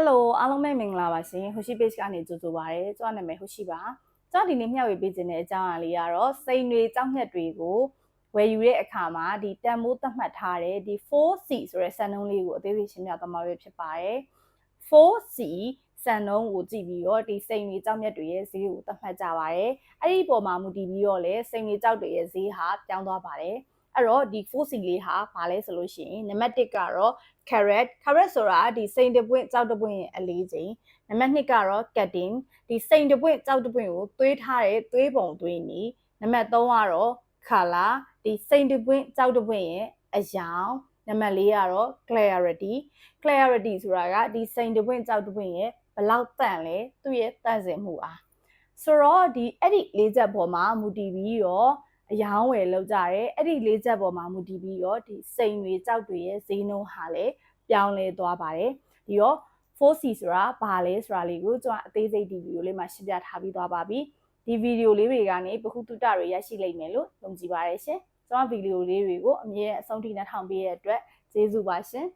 Hello အားလုံးပဲမင်္ဂလာပါရှင် Hoshi Page ကနေကြိုဆိုပါရစေ။ကျွန်တော်နာမည် Hoshi ပါ။ကျွန်တော်ဒီနေ့မျှဝေပေးခြင်းတဲ့အကြောင်းအရာလေးကတော့စိန်တွေကြောက်မြတ်တွေကိုဝယ်ယူတဲ့အခါမှာဒီတန်မိုးသတ်မှတ်ထားတဲ့ဒီ 4C ဆိုတဲ့စံနှုန်းလေးကိုအသေးသေးရှင်းပြသွားမှာပဲဖြစ်ပါတယ်။ 4C စံနှုန်းကိုကြည့်ပြီးတော့ဒီစိန်တွေကြောက်မြတ်တွေရဲ့ဈေးကိုသတ်မှတ်ကြပါတယ်။အဲ့ဒီပုံမှာမူတည်ပြီးတော့လည်းစိန်တွေကြောက်တွေရဲ့ဈေးဟာပြောင်းသွားပါတယ်။ အဲ့တော့ဒီ 4C လေးဟာဘာလဲဆိုလို့ရှိရင်နံပါတ်1ကတော့ carrot carrot ဆိုတာဒီစိန်တပွင့်ကြောက်တပွင့်ရဲ့အလေးချိန်နံပါတ်2ကတော့ cutting ဒီစိန်တပွင့်ကြောက်တပွင့်ကိုသွေးထားတဲ့သွေးပုံသွေးနီနံပါတ်3ကတော့ color ဒီစိန်တပွင့်ကြောက်တပွင့်ရဲ့အယောင်နံပါတ်4ကတော့ clarity clarity ဆိုတာကဒီစိန်တပွင့်ကြောက်တပွင့်ရဲ့ဘလောက်တန့်လဲသူ့ရဲ့တန့်စင်မှုအားဆိုတော့ဒီအဲ့ဒီလေးချက်ပေါ်မှာမူတည်ပြီးတော့ အယောင်းဝယ်လောက်ကြရဲအဲ့ဒီလေးချက်ပေါ်မှာမူတည်ပြီးတော့ဒီစိန်တွေကြောက်တွေရဲ့ဈေးနှုန်းဟာလည်းပြောင်းလဲသွားပါတယ်ဒီတော့ 4C ဆိုတာဘာလဲဆိုတာလေးကိုကျွန်တော်အသေးစိတ်ဒီဗီဒီယိုလေးမှာရှင်းပြထားပြီးသွားပါပြီဒီဗီဒီယိုလေးတွေကနေပခုတုတတွေရရှိလိမ့်မယ်လို့ယုံကြည်ပါတယ်ရှင်ကျွန်တော်ဗီဒီယိုလေးတွေကိုအမြဲအဆုံးထိနှထောင်ပေးရတဲ့အတွက်ကျေးဇူးပါရှင်